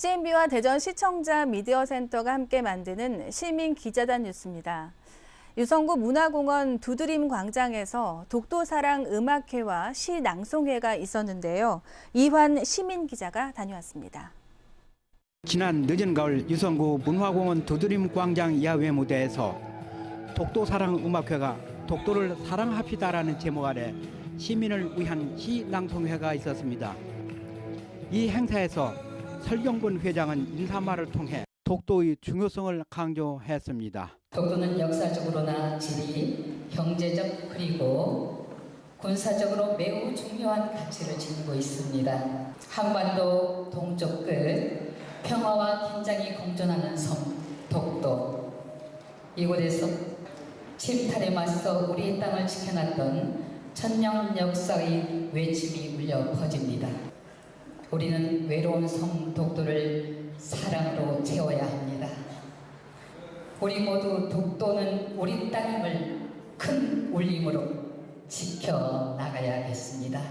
CNB와 대전 시청자 미디어 센터가 함께 만드는 시민 기자단 뉴스입니다. 유성구 문화공원 두드림 광장에서 독도사랑 음악회와 시 낭송회가 있었는데요. 이환 시민 기자가 다녀왔습니다. 지난 늦은 가을 유성구 문화공원 두드림 광장 야외 무대에서 독도 사랑 음악회가 독도를 사랑합시다라는 제목 아래 시민을 위한 시 낭송회가 있었습니다. 이 행사에서 설경근 회장은 인사말을 통해 독도의 중요성을 강조했습니다. 독도는 역사적으로나 지리, 경제적 그리고 군사적으로 매우 중요한 가치를 지니고 있습니다. 한반도 동쪽 끝 평화와 긴장이 공존하는 섬 독도 이곳에서 침탈에 맞서 우리 땅을 지켜놨던 천년 역사의 외침이 울려 퍼집니다. 우리는 외로운 섬 독도를 사랑으로 채워야 합니다. 우리 모두 독도는 우리 땅임을 큰 울림으로 지켜 나가야겠습니다.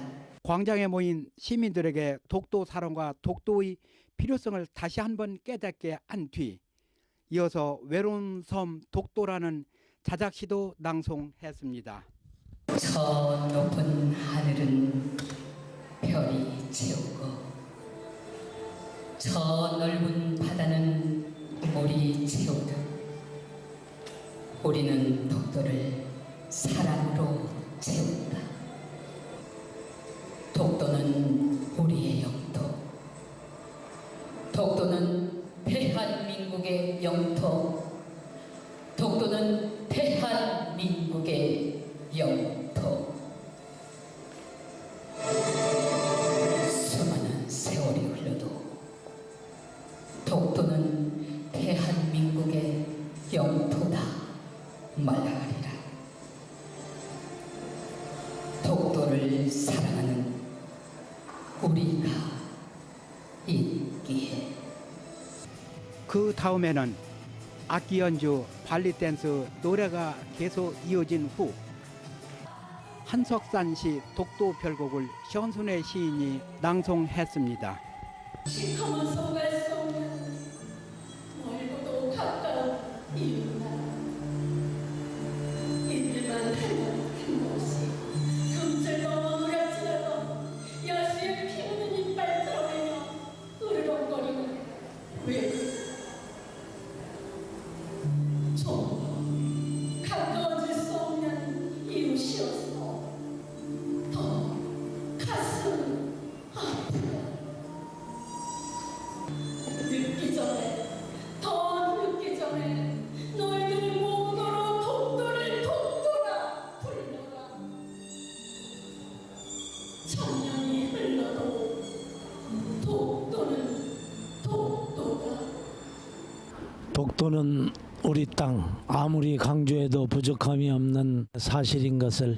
광장에 모인 시민들에게 독도 사랑과 독도의 필요성을 다시 한번 깨닫게 한 뒤 이어서 외로운 섬 독도라는 자작시도 낭송했습니다. 저 높은 하늘은 별이 채우고 저 넓은 바다는 물이 채우듯 우리는 독도를 사랑으로 채운다. 독도는 우리의 영토. 독도는 대한민국의 영토. 독도는 대한민국의 영토. 우리가 있기에. 그 다음에는 악기 연주, 발리 댄스, 노래가 계속 이어진 후 한석산시 독도 별곡을 현순의 시인이 낭송했습니다. 시커먼 소갈 수 없는 멀고도 가까운 이웃 늦기 전에 더 늦기 전에 너희들이 몸으로 독도를 독도라 불러라. 천년이 흘러도 독도는 우리 땅 아무리 강조해도 부족함이 없는 사실인 것을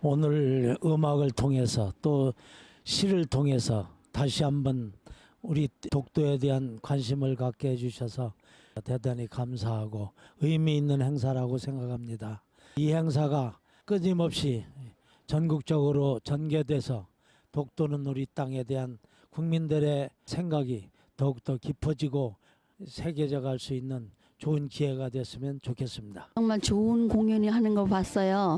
오늘 음악을 통해서 또 시를 통해서 다시 한번 독도에 대한 관심을 갖게 해주셔서 대단히 감사하고 의미 있는 행사라고 생각합니다. 이 행사가 끊임없이 전국적으로 전개돼서 독도는 우리 땅에 대한 국민들의 생각이 더욱더 깊어지고 세계져 갈수 있는 좋은 기회가 됐으면 좋겠습니다. 정말 좋은 공연이 하는 거 봤어요.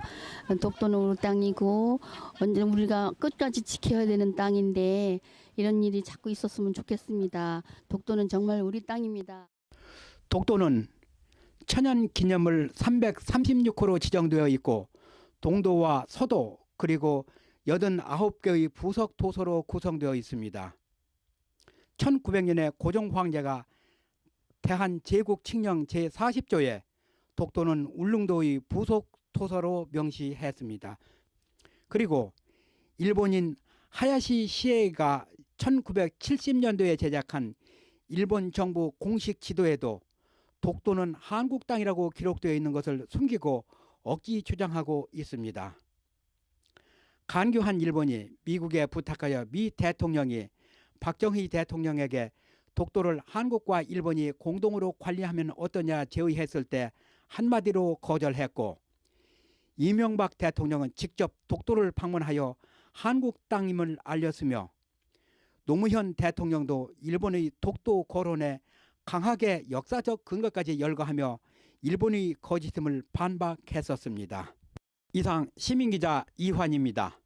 독도는 우리 땅이고 언제 우리가 끝까지 지켜야 되는 땅인데 이런 일이 자꾸 있었으면 좋겠습니다. 독도는 정말 우리 땅입니다. 독도는 천연 기념물 336호로 지정되어 있고 동도와 서도 그리고 89개의 부속 도서로 구성되어 있습니다. 1900년에 고종 황제가 대한 제국 칙령 제40조에 독도는 울릉도의 부속 도서로 명시했습니다. 그리고 일본인 하야시 시에이가 1970년도에 제작한 일본 정부 공식 지도에도 독도는 한국 땅이라고 기록되어 있는 것을 숨기고 억지 주장하고 있습니다. 간교한 일본이 미국에 부탁하여 미 대통령이 박정희 대통령에게 독도를 한국과 일본이 공동으로 관리하면 어떠냐 제의했을 때 한마디로 거절했고 이명박 대통령은 직접 독도를 방문하여 한국 땅임을 알렸으며 노무현 대통령도 일본의 독도 거론에 강하게 역사적 근거까지 열거하며 일본의 거짓임을 반박했었습니다. 이상 시민기자 이환입니다.